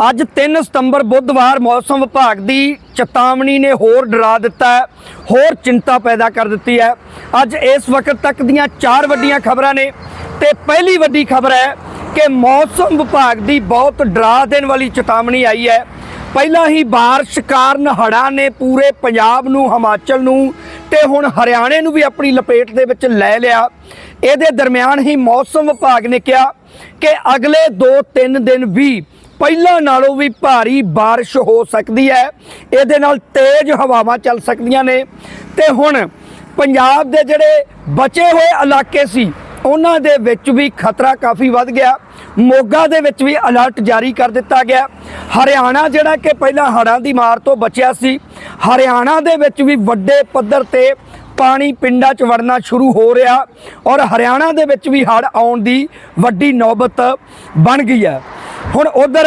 ਅੱਜ 3 ਸਤੰਬਰ ਬੁੱਧਵਾਰ ਮੌਸਮ ਵਿਭਾਗ ਦੀ ਚੇਤਾਵਨੀ ਨੇ ਹੋਰ ਡਰਾ ਦਿੱਤਾ ਹੈ, ਹੋਰ ਚਿੰਤਾ ਪੈਦਾ ਕਰ ਦਿੱਤੀ ਹੈ। ਅੱਜ ਇਸ ਵਕਤ ਤੱਕ ਦੀਆਂ ਚਾਰ ਵੱਡੀਆਂ ਖਬਰਾਂ ਨੇ ਤੇ ਪਹਿਲੀ ਵੱਡੀ ਖਬਰ ਹੈ ਕਿ ਮੌਸਮ ਵਿਭਾਗ ਦੀ ਬਹੁਤ ਡਰਾ ਦੇਣ ਵਾਲੀ ਚੇਤਾਵਨੀ ਆਈ ਹੈ। ਪਹਿਲਾਂ ਹੀ ਬਾਰਿਸ਼ ਕਾਰਨ ਹੜ੍ਹਾਂ ਨੇ ਪੂਰੇ ਪੰਜਾਬ ਨੂੰ, ਹਿਮਾਚਲ ਨੂੰ ਤੇ ਹੁਣ ਹਰਿਆਣੇ ਨੂੰ ਵੀ ਆਪਣੀ ਲਪੇਟ ਦੇ ਵਿੱਚ ਲੈ ਲਿਆ। ਇਹਦੇ ਦਰਮਿਆਨ ਹੀ ਮੌਸਮ ਵਿਭਾਗ ਨੇ ਕਿਹਾ ਕਿ ਅਗਲੇ 2-3 ਦਿਨ ਵੀ ਪਹਿਲਾਂ ਨਾਲੋਂ ਵੀ ਭਾਰੀ ਬਾਰਿਸ਼ ਹੋ ਸਕਦੀ ਹੈ। ਇਹਦੇ ਨਾਲ ਤੇਜ਼ ਹਵਾਵਾਂ ਚੱਲ ਸਕਦੀਆਂ ਨੇ। ਤੇ ਹੁਣ ਪੰਜਾਬ ਦੇ ਜਿਹੜੇ ਬਚੇ ਹੋਏ ਇਲਾਕੇ ਸੀ, ਉਹਨਾਂ ਦੇ ਵਿੱਚ ਵੀ ਖਤਰਾ ਕਾਫੀ ਵੱਧ ਗਿਆ। ਮੋਗਾ ਦੇ ਵਿੱਚ ਵੀ ਅਲਰਟ ਜਾਰੀ ਕਰ ਦਿੱਤਾ ਗਿਆ। ਹਰਿਆਣਾ ਜਿਹੜਾ ਕਿ ਪਹਿਲਾਂ ਹੜ੍ਹਾਂ ਦੀ ਮਾਰ ਤੋਂ ਬਚਿਆ ਸੀ, ਹਰਿਆਣਾ ਦੇ ਵਿੱਚ ਵੀ ਵੱਡੇ ਪੱਧਰ ਤੇ ਪਾਣੀ ਪਿੰਡਾਂ 'ਚ ਵੜਨਾ ਸ਼ੁਰੂ ਹੋ ਰਿਹਾ ਔਰ ਹਰਿਆਣਾ ਦੇ ਵਿੱਚ ਵੀ ਹੜ੍ਹ ਆਉਣ ਦੀ ਵੱਡੀ ਨੌਬਤ ਬਣ ਗਈ ਹੈ। ਹੁਣ ਉਧਰ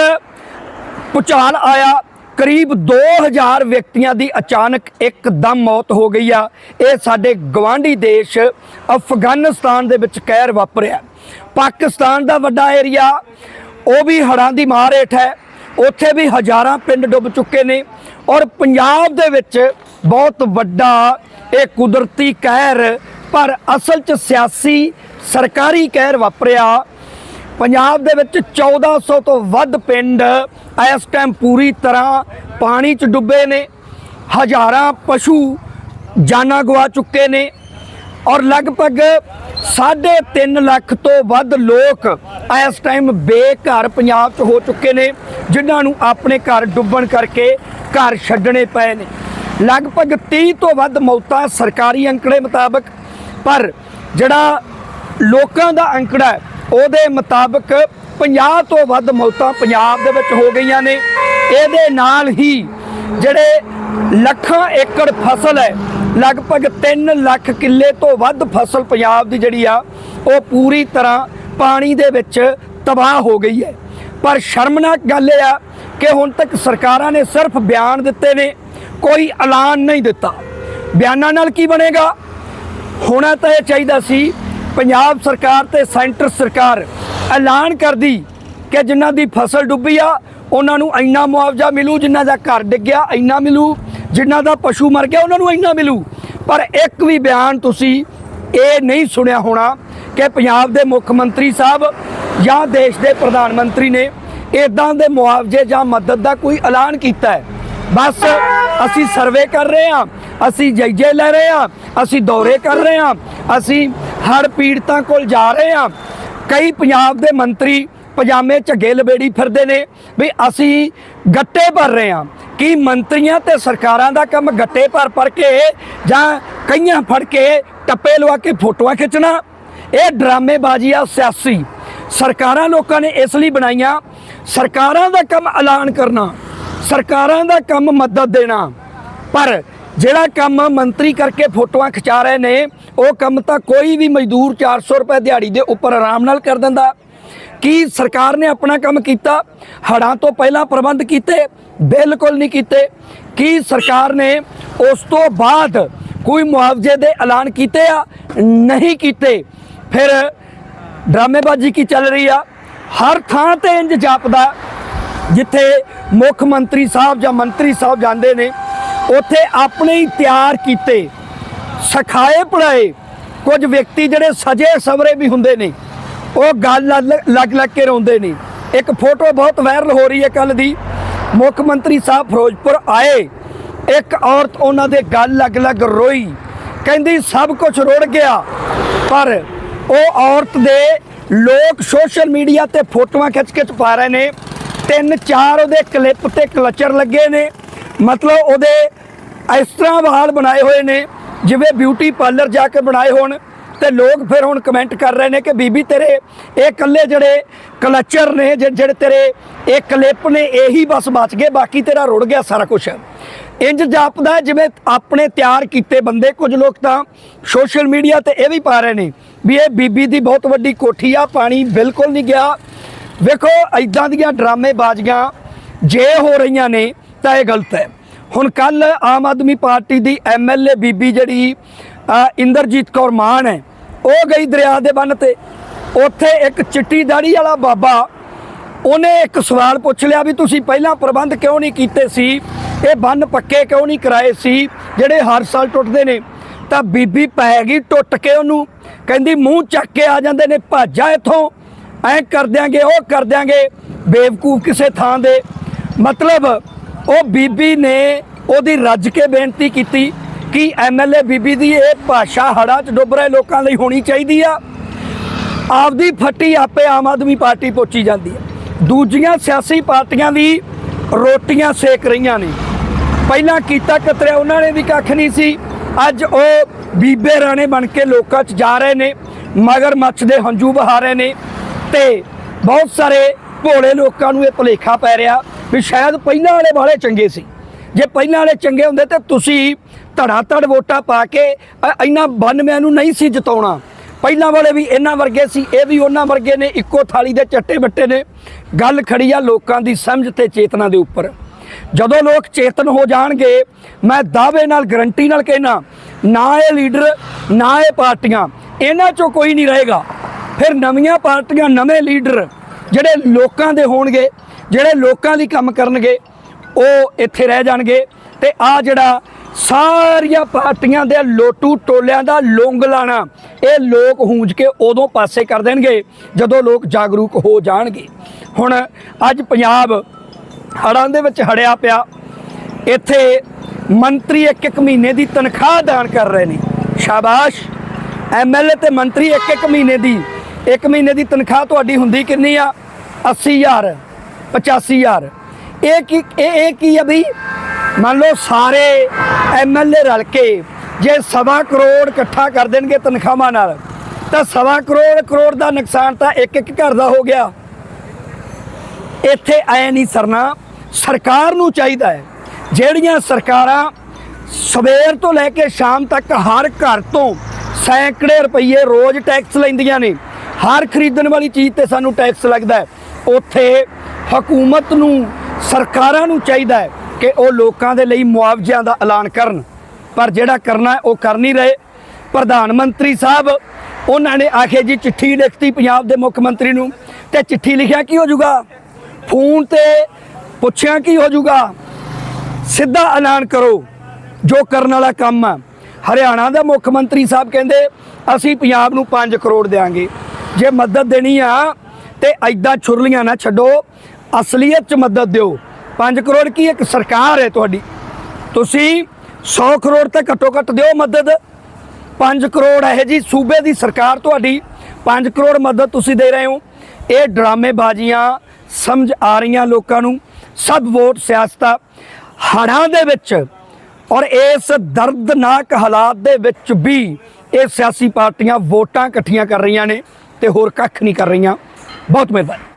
ਭੁਚਾਲ ਆਇਆ। ਕਰੀਬ 2000 ਵਿਅਕਤੀਆਂ ਦੀ ਅਚਾਨਕ ਇੱਕਦਮ ਮੌਤ ਹੋ ਗਈ ਆ। ਇਹ ਸਾਡੇ ਗਵਾਂਢੀ ਦੇਸ਼ ਅਫਗਾਨਿਸਤਾਨ ਦੇ ਵਿੱਚ ਕਹਿਰ ਵਾਪਰਿਆ। ਪਾਕਿਸਤਾਨ ਦਾ ਵੱਡਾ ਏਰੀਆ, ਉਹ ਵੀ ਹੜ੍ਹਾਂ ਦੀ ਮਾਰ ਹੇਠ ਹੈ। ਉੱਥੇ ਵੀ ਹਜ਼ਾਰਾਂ ਪਿੰਡ ਡੁੱਬ ਚੁੱਕੇ ਨੇ ਔਰ ਪੰਜਾਬ ਦੇ ਵਿੱਚ ਬਹੁਤ ਵੱਡਾ ਇਹ ਕੁਦਰਤੀ ਕਹਿਰ, ਪਰ ਅਸਲ 'ਚ ਸਿਆਸੀ ਸਰਕਾਰੀ ਕਹਿਰ ਵਾਪਰਿਆ। ਪੰਜਾਬ ਦੇ ਵਿੱਚ 1400 ਤੋਂ ਵੱਧ ਪਿੰਡ ਇਸ ਟਾਈਮ ਪੂਰੀ ਤਰ੍ਹਾਂ ਪਾਣੀ 'ਚ ਡੁੱਬੇ ਨੇ। ਹਜ਼ਾਰਾਂ ਪਸ਼ੂ ਜਾਨਾਂ ਗਵਾ ਚੁੱਕੇ ਨੇ ਔਰ ਲਗਭਗ 3.5 ਲੱਖ ਤੋਂ ਵੱਧ ਲੋਕ ਇਸ ਟਾਈਮ ਬੇਘਰ ਪੰਜਾਬ 'ਚ ਹੋ ਚੁੱਕੇ ਨੇ, ਜਿਨ੍ਹਾਂ ਨੂੰ ਆਪਣੇ ਘਰ ਡੁੱਬਣ ਕਰਕੇ ਘਰ ਛੱਡਣੇ ਪਏ ਨੇ। ਲਗਭਗ 30 ਤੋਂ ਵੱਧ ਮੌਤਾਂ ਸਰਕਾਰੀ ਅੰਕੜੇ ਮੁਤਾਬਕ, ਪਰ ਜਿਹੜਾ ਲੋਕਾਂ ਦਾ ਅੰਕੜਾ ਉਹਦੇ ਮੁਤਾਬਕ 50 ਤੋਂ ਵੱਧ ਮੌਤਾਂ ਪੰਜਾਬ ਦੇ ਵਿੱਚ ਹੋ ਗਈਆਂ ਨੇ। ਇਹਦੇ ਨਾਲ ਹੀ ਜਿਹੜੇ ਲੱਖਾਂ ਏਕੜ ਫਸਲ ਹੈ, ਲਗਭਗ 3 ਲੱਖ ਕਿੱਲੇ ਤੋਂ ਵੱਧ ਫਸਲ ਪੰਜਾਬ ਦੀ ਜਿਹੜੀ ਆ, ਉਹ ਪੂਰੀ ਤਰ੍ਹਾਂ ਪਾਣੀ ਦੇ ਵਿੱਚ ਤਬਾਹ ਹੋ ਗਈ ਹੈ। ਪਰ ਸ਼ਰਮਨਾਕ ਗੱਲ ਇਹ ਆ ਕਿ ਹੁਣ ਤੱਕ ਸਰਕਾਰਾਂ ਨੇ ਸਿਰਫ ਬਿਆਨ ਦਿੱਤੇ ਨੇ ਕੋਈ ਐਲਾਨ ਨਹੀਂ ਦਿੱਤਾ। ਬਿਆਨਾਂ ਨਾਲ ਕੀ ਬਣੇਗਾ? ਹੋਣਾ ਤਾਂ ਇਹ ਚਾਹੀਦਾ ਸੀ, ਪੰਜਾਬ ਸਰਕਾਰ ਤੇ ਸੈਂਟਰ ਸਰਕਾਰ ਐਲਾਨ ਕਰਦੀ ਕਿ ਜਿਨ੍ਹਾਂ ਦੀ ਫਸਲ ਡੁੱਬੀ ਆ, ਉਹਨਾਂ ਨੂੰ ਇੰਨਾ ਮੁਆਵਜ਼ਾ ਮਿਲੂ, ਜਿਨ੍ਹਾਂ ਦਾ ਘਰ ਡਿੱਗਿਆ ਇੰਨਾ ਮਿਲੂ। ਜਿਨ੍ਹਾਂ ਦਾ ਪਸ਼ੂ ਮਰ ਗਿਆ, ਉਹਨਾਂ ਨੂੰ ਇੰਨਾ ਮਿਲੂ। ਪਰ ਇੱਕ ਵੀ ਬਿਆਨ ਤੁਸੀਂ ਇਹ ਨਹੀਂ ਸੁਣਿਆ ਹੋਣਾ ਕਿ ਪੰਜਾਬ ਦੇ ਮੁੱਖ ਮੰਤਰੀ ਸਾਹਿਬ ਜਾਂ ਦੇਸ਼ ਦੇ ਪ੍ਰਧਾਨ ਮੰਤਰੀ ਨੇ ਇਦਾਂ ਦੇ ਮੁਆਵਜ਼ੇ ਜਾਂ ਮਦਦ ਦਾ ਕੋਈ ਐਲਾਨ ਕੀਤਾ ਹੈ। ਬਸ ਅਸੀਂ ਸਰਵੇ ਕਰ ਰਹੇ ਹਾਂ, ਅਸੀਂ ਜਾਇਜ਼ੇ ਲੈ ਰਹੇ ਹਾਂ, ਅਸੀਂ ਦੌਰੇ ਕਰ ਰਹੇ ਹਾਂ, ਅਸੀਂ ਹਰ ਪੀੜਤਾਂ ਕੋਲ ਜਾ ਰਹੇ ਹਾਂ। ਕਈ ਪੰਜਾਬ ਦੇ ਮੰਤਰੀ ਪਜਾਮੇ ਝੱਗੇ ਲਬੇੜੀ ਫਿਰਦੇ ਨੇ ਵੀ ਅਸੀਂ ਗੱਟੇ ਭਰ ਰਹੇ ਹਾਂ। ਕੀ ਮੰਤਰੀਆਂ ਤੇ ਸਰਕਾਰਾਂ ਦਾ ਕੰਮ ਗੱਟੇ ਭਰ ਭਰ ਕੇ ਜਾਂ ਕਈਆਂ ਫੜ ਕੇ ਟੱਪੇ ਲਵਾ ਕੇ ਫੋਟੋਆਂ ਖਿੱਚਣਾ? ਇਹ ਡਰਾਮੇਬਾਜ਼ੀ ਆ ਸਿਆਸੀ। ਸਰਕਾਰਾਂ ਲੋਕਾਂ ਨੇ ਇਸ ਲਈ ਬਣਾਈਆਂ, ਸਰਕਾਰਾਂ ਦਾ ਕੰਮ ਐਲਾਨ ਕਰਨਾ। ਸਰਕਾਰਾਂ ਦਾ ਕੰਮ ਮਦਦ ਦੇਣਾ। ਪਰ ਜਿਹੜਾ ਕੰਮ ਮੰਤਰੀ ਕਰਕੇ ਫੋਟੋਆਂ ਖਿਚਾ ਰਹੇ ਨੇ, ਉਹ ਕੰਮ ਤਾਂ ਕੋਈ ਵੀ ਮਜ਼ਦੂਰ 400 ਰੁਪਏ ਦਿਹਾੜੀ ਦੇ ਉੱਪਰ ਆਰਾਮ ਨਾਲ ਕਰ ਦਿੰਦਾ। ਕੀ ਸਰਕਾਰ ਨੇ ਆਪਣਾ ਕੰਮ ਕੀਤਾ? ਹੜਾਂ ਤੋਂ ਪਹਿਲਾਂ ਪ੍ਰਬੰਧ ਕੀਤੇ, ਬਿਲਕੁਲ ਨਹੀਂ ਕੀਤੇ। ਕੀ ਸਰਕਾਰ ਨੇ ਉਸ ਤੋਂ ਬਾਅਦ ਕੋਈ ਮੁਆਵਜ਼ੇ ਦੇ ਐਲਾਨ ਕੀਤੇ ਆ? ਨਹੀਂ ਕੀਤੇ। ਫਿਰ ਡਰਾਮੇਬਾਜ਼ੀ ਕੀ ਚੱਲ ਰਹੀ ਆ? ਹਰ ਥਾਂ ਤੇ ਇੰਜ ਜਾਪਦਾ। ਜਿੱਥੇ ਮੁੱਖ ਮੰਤਰੀ ਸਾਹਿਬ ਜਾਂ ਮੰਤਰੀ ਸਾਹਿਬ ਜਾਂਦੇ ਨੇ, ਉੱਥੇ ਆਪਣੇ ਹੀ ਤਿਆਰ ਕੀਤੇ, ਸਿਖਾਏ ਪੜਾਏ ਕੁਝ ਵਿਅਕਤੀ ਜਿਹੜੇ ਸਜੇ ਸਵਰੇ ਵੀ ਹੁੰਦੇ ਨੇ, ਉਹ ਗੱਲ ਲੱਗ ਲੱਗ ਲੱਗ ਕੇ ਰੋਂਦੇ ਨੇ। ਇੱਕ ਫੋਟੋ ਬਹੁਤ ਵਾਇਰਲ ਹੋ ਰਹੀ ਹੈ ਕੱਲ ਦੀ, ਮੁੱਖ ਮੰਤਰੀ ਸਾਹਿਬ ਫਿਰੋਜ਼ਪੁਰ ਆਏ, ਇੱਕ ਔਰਤ ਉਹਨਾਂ ਦੇ ਗੱਲ ਲੱਗ ਲੱਗ ਰੋਈ, ਕਹਿੰਦੀ ਸਭ ਕੁਝ ਰੁੜ ਗਿਆ, ਪਰ ਉਹ ਔਰਤ ਦੇ ਲੋਕ ਸੋਸ਼ਲ ਮੀਡੀਆ ਤੇ ਫੋਟੋਆਂ ਖਿੱਚ ਖਿੱਚ ਪਾ ਰਹੇ ਨੇ ਤਿੰਨ ਚਾਰ ਉਹਦੇ ਕਲਿੱਪ ਤੇ ਕਲਚਰ ਲੱਗੇ ਨੇ। ਮਤਲਬ ਉਹਦੇ ਇਸ ਤਰ੍ਹਾਂ ਵਾਲ ਬਣਾਏ ਹੋਏ ਨੇ, ਜਿਵੇਂ ਬਿਊਟੀ ਪਾਰਲਰ ਜਾ ਕੇ ਬਣਾਏ ਹੋਣ ਤੇ ਲੋਕ ਫਿਰ ਹੁਣ ਕਮੈਂਟ ਕਰ ਰਹੇ ਨੇ ਕਿ ਬੀਬੀ ਤੇਰੇ ਇਹ ਕੱਲੇ ਜਿਹੜੇ ਕਲਚਰ ਨੇ ਜਿਹੜੇ ਤੇਰੇ ਇਹ ਕਲਿੱਪ ਨੇ, ਇਹੀ ਬਸ ਬਚ ਗਏ, ਬਾਕੀ ਤੇਰਾ ਰੁੜ ਗਿਆ ਸਾਰਾ ਕੁਝ ਇੰਜ ਜਾਪਦਾ ਜਿਵੇਂ ਆਪਣੇ ਤਿਆਰ ਕੀਤੇ ਬੰਦੇ ਕੁਝ ਲੋਕ ਤਾਂ ਸੋਸ਼ਲ ਮੀਡੀਆ ਤੇ ਇਹ ਵੀ ਪਾ ਰਹੇ ਨੇ ਵੀ ਇਹ ਬੀਬੀ ਦੀ ਬਹੁਤ ਵੱਡੀ ਕੋਠੀ ਆ, ਪਾਣੀ ਬਿਲਕੁਲ ਨਹੀਂ ਗਿਆ। ਵੇਖੋ ਐਦਾਂ ਦੀਆਂ ਡਰਾਮੇਬਾਜ਼ੀਆਂ ਜੇ ਹੋ ਰਹੀਆਂ ਨੇ, ਤਾਂ ਇਹ ਗਲਤ ਹੈ। ਹੁਣ ਕੱਲ ਆਮ ਆਦਮੀ ਪਾਰਟੀ ਦੀ ਐਮਐਲਏ ਬੀਬੀ ਜਿਹੜੀ ਇੰਦਰਜੀਤ ਕੌਰ ਮਾਨ ਹੈ, ਉਹ ਗਈ ਦਰਿਆ ਦੇ ਬੰਨ ਤੇ। ਉੱਥੇ ਇੱਕ ਚਿੱਟੀ ਦਾੜੀ ਵਾਲਾ ਬਾਬਾ, ਉਹਨੇ ਇੱਕ ਸਵਾਲ ਪੁੱਛ ਲਿਆ ਵੀ ਤੁਸੀਂ ਪਹਿਲਾਂ ਪ੍ਰਬੰਧ ਕਿਉਂ ਨਹੀਂ ਕੀਤੇ ਸੀ? ਇਹ ਬੰਨ ਪੱਕੇ ਕਿਉਂ ਨਹੀਂ ਕਰਾਏ ਸੀ? ਜਿਹੜੇ ਹਰ ਸਾਲ ਟੁੱਟਦੇ ਨੇ, ਤਾਂ ਬੀਬੀ ਪੈ ਗਈ, ਟੁੱਟ ਕੇ ਉਹਨੂੰ। ਕਹਿੰਦੀ ਮੂੰਹ ਚੱਕ ਕੇ ਆ ਜਾਂਦੇ ਨੇ, ਭਾਜਾ ਇੱਥੋਂ। ਐ ਕਰ ਦਿਆਂਗੇ, ਉਹ ਕਰ ਦਿਆਂਗੇ। ਬੇਵਕੂਫ ਕਿਸੇ ਥਾਂ ਦੇ। ਮਤਲਬ ਉਹ ਬੀਬੀ ਨੇ ਉਹਦੀ ਰੱਜ ਕੇ ਬੇਨਤੀ ਕੀਤੀ ਕਿ ਐਮਐਲਏ ਬੀਬੀ ਦੀ ਇਹ ਭਾਸ਼ਾ ਹੜਾਂ 'ਚ ਡੁੱਬ ਰਹੇ ਲੋਕਾਂ ਲਈ ਹੋਣੀ ਚਾਹੀਦੀ ਆ। ਆਪਦੀ ਫੱਟੀ ਆਪੇ ਆਮ ਆਦਮੀ ਪਾਰਟੀ ਪੋਚੀ ਜਾਂਦੀ ਹੈ ਦੂਜੀਆਂ ਸਿਆਸੀ ਪਾਰਟੀਆਂ ਦੀ ਰੋਟੀਆਂ ਸੇਕ ਰਹੀਆਂ ਨੇ। ਪਹਿਲਾਂ ਕੀਤਾ ਕਤਰਿਆ, ਉਹਨਾਂ ਨੇ ਵੀ ਕੱਖ ਨਹੀਂ ਸੀ। ਅੱਜ ਉਹ ਬੀਬੇ ਰਾਣੇ ਬਣ ਕੇ ਲੋਕਾਂ 'ਚ ਜਾ ਰਹੇ ਨੇ, ਮਗਰ ਮੱਛ ਦੇ ਹੰਝੂ ਬਹਾ ਰਹੇ ਨੇ। ਤੇ ਬਹੁਤ ਸਾਰੇ ਭੋਲੇ ਲੋਕਾਂ ਨੂੰ ਇਹ ਭੁਲੇਖਾ ਪੈ ਰਿਹਾ ਵੀ ਸ਼ਾਇਦ ਪਹਿਲਾਂ ਵਾਲੇ ਵਾਲੇ ਚੰਗੇ ਸੀ। ਜੇ ਪਹਿਲਾਂ ਵਾਲੇ ਚੰਗੇ ਹੁੰਦੇ ਤੇ ਤੁਸੀਂ ਧੜਾ ਧੜ ਵੋਟਾਂ ਪਾ ਕੇ ਅ- ਇਹਨਾਂ 92 ਨੂੰ ਨਹੀਂ ਸੀ ਜਿਤਾਉਣਾ। ਪਹਿਲਾਂ ਵਾਲੇ ਵੀ ਇਹਨਾਂ ਵਰਗੇ ਸੀ, ਇਹ ਵੀ ਉਹਨਾਂ ਵਰਗੇ ਨੇ, ਇੱਕੋ ਥਾਲੀ ਦੇ ਚੱਟੇ ਬੱਟੇ ਨੇ। ਗੱਲ ਖੜੀ ਆ ਲੋਕਾਂ ਦੀ ਸਮਝ ਤੇ ਚੇਤਨਾ ਦੇ ਉੱਪਰ। ਜਦੋਂ ਲੋਕ ਚੇਤਨ ਹੋ ਜਾਣਗੇ, ਮੈਂ ਦਾਅਵੇ ਨਾਲ ਗਰੰਟੀ ਨਾਲ ਕਹਿਣਾ, ਨਾ ਇਹ ਲੀਡਰ, ਨਾ ਇਹ ਪਾਰਟੀਆਂ, ਇਹਨਾਂ ਚੋਂ ਕੋਈ ਨਹੀਂ ਰਹੇਗਾ। ਫਿਰ ਨਵੀਆਂ ਪਾਰਟੀਆਂ, ਨਵੇਂ ਲੀਡਰ ਜਿਹੜੇ ਲੋਕਾਂ ਦੇ ਹੋਣਗੇ, ਜਿਹੜੇ ਲੋਕਾਂ ਲਈ ਕੰਮ ਕਰਨਗੇ, ਉਹ ਇੱਥੇ ਰਹਿ ਜਾਣਗੇ ਤੇ ਆ ਜਿਹੜਾ ਸਾਰੀਆਂ ਪਾਰਟੀਆਂ ਦੇ ਲੋਟੂ ਟੋਲਿਆਂ ਦਾ ਲੋਂਗ ਲਾਣਾ, ਇਹ ਲੋਕ ਹੂੰਜ ਕੇ ਉਦੋਂ ਪਾਸੇ ਕਰ ਦੇਣਗੇ ਜਦੋਂ ਲੋਕ ਜਾਗਰੂਕ ਹੋ ਜਾਣਗੇ। ਹੁਣ ਅੱਜ ਪੰਜਾਬ ਹੜਾਂ ਦੇ ਵਿੱਚ ਹੜਿਆ ਪਿਆ, ਇੱਥੇ ਮੰਤਰੀ ਇੱਕ ਇੱਕ ਮਹੀਨੇ ਦੀ ਤਨਖਾਹ ਦਾਨ ਕਰ ਰਹੇ ਨੇ। ਸ਼ਾਬਾਸ਼! ਐਮਐਲਏ ਤੇ ਮੰਤਰੀ ਇੱਕ ਇੱਕ ਮਹੀਨੇ ਦੀ ਇੱਕ ਮਹੀਨੇ ਦੀ ਤਨਖਾਹ ਤੁਹਾਡੀ ਹੁੰਦੀ ਕਿੰਨੀ ਆ? 80000 85000 ਇਹ ਕੀ, ਇਹ ਇਹ ਕੀ ਆ ਵੀ ਮੰਨ ਲਓ ਸਾਰੇ ਐਮਐਲਏ ਰਲ ਕੇ ਜੇ ਸਵਾ ਕਰੋੜ ਇਕੱਠਾ ਕਰ ਦੇਣਗੇ ਤਨਖਾਹਾਂ ਨਾਲ, ਤਾਂ ਸਵਾ ਕਰੋੜ ਕਰੋੜ ਦਾ ਨੁਕਸਾਨ ਤਾਂ ਇੱਕ ਇੱਕ ਘਰ ਦਾ ਹੋ ਗਿਆ। ਇੱਥੇ ਐ ਨਹੀਂ ਸਰਨਾ, ਸਰਕਾਰ ਨੂੰ ਚਾਹੀਦਾ ਹੈ, ਜਿਹੜੀਆਂ ਸਰਕਾਰਾਂ ਸਵੇਰ ਤੋਂ ਲੈ ਕੇ ਸ਼ਾਮ ਤੱਕ ਹਰ ਘਰ ਤੋਂ ਸੈਂਕੜੇ ਰੁਪਏ ਰੋਜ਼ ਟੈਕਸ ਲੈਂਦੀਆਂ ਨੇ ਹਰ ਖਰੀਦਣ ਵਾਲੀ ਚੀਜ਼ ਤੇ ਸਾਨੂੰ ਟੈਕਸ ਲੱਗਦਾ ਹੈ। ਉੱਥੇ ਹਕੂਮਤ ਨੂੰ, ਸਰਕਾਰਾਂ ਨੂੰ ਚਾਹੀਦਾ ਹੈ ਕਿ ਉਹ ਲੋਕਾਂ ਦੇ ਲਈ ਮੁਆਵਜ਼ਿਆਂ ਦਾ ਐਲਾਨ ਕਰਨ। ਪਰ ਜਿਹੜਾ ਕਰਨਾ ਉਹ ਕਰ ਨਹੀਂ ਰਹੇ। ਪ੍ਰਧਾਨ ਮੰਤਰੀ ਸਾਹਿਬ, ਉਹਨਾਂ ਨੇ ਆਖੇ ਜੀ, ਚਿੱਠੀ ਲਿਖਤੀ ਪੰਜਾਬ ਦੇ ਮੁੱਖ ਮੰਤਰੀ ਨੂੰ ਤੇ ਚਿੱਠੀ ਲਿਖਿਆ ਕੀ ਹੋ ਜਾਊਗਾ? ਫੋਨ ਤੇ ਪੁੱਛਿਆ ਕੀ ਹੋ ਜਾਊਗਾ? ਸਿੱਧਾ ਐਲਾਨ ਕਰੋ, ਜੋ ਕਰਨ ਵਾਲਾ ਕੰਮ ਆ ਹਰਿਆਣਾ ਦਾ ਮੁੱਖ ਮੰਤਰੀ ਸਾਹਿਬ ਕਹਿੰਦੇ, ਅਸੀਂ ਪੰਜਾਬ ਨੂੰ 5 ਕਰੋੜ ਦੇਾਂਗੇ ਜੇ ਮਦਦ ਦੇਣੀ ਆ ਤੇ ਐਦਾਂ ਛੁਰਲੀਆਂ ਨਾ ਛੱਡੋ, ਅਸਲੀਅਤ ਚ ਮਦਦ ਦਿਓ। 5 ਕਰੋੜ ਕੀ ਇੱਕ ਸਰਕਾਰ ਹੈ ਤੁਹਾਡੀ? ਤੁਸੀਂ 100 ਕਰੋੜ ਤੇ ਘੱਟੋ ਘੱਟ ਦਿਓ ਮਦਦ। 5 ਕਰੋੜ ਹੈ ਜੀ ਸੂਬੇ ਦੀ ਸਰਕਾਰ ਤੁਹਾਡੀ 5 ਕਰੋੜ ਮਦਦ ਤੁਸੀਂ ਦੇ ਰਹੇ ਹੋ। ਇਹ ਡਰਾਮੇਬਾਜ਼ੀਆਂ ਸਮਝ ਆ ਰਹੀਆਂ ਲੋਕਾਂ ਨੂੰ। ਸਭ ਵੋਟ ਸਿਆਸਤਾ ਹੜਾਂ ਦੇ ਵਿੱਚ ਔਰ ਇਸ ਦਰਦਨਾਕ ਹਾਲਾਤ ਦੇ ਵਿੱਚ ਵੀ ਇਹ ਸਿਆਸੀ ਪਾਰਟੀਆਂ ਵੋਟਾਂ ਇਕੱਠੀਆਂ ਕਰ ਰਹੀਆਂ ਨੇ। ਤੇ ਹੋਰ ਕੱਖ ਨਹੀਂ ਕਰ ਰਹੀਆਂ। ਬਹੁਤ ਮਿਹਰਬਾਨੀ।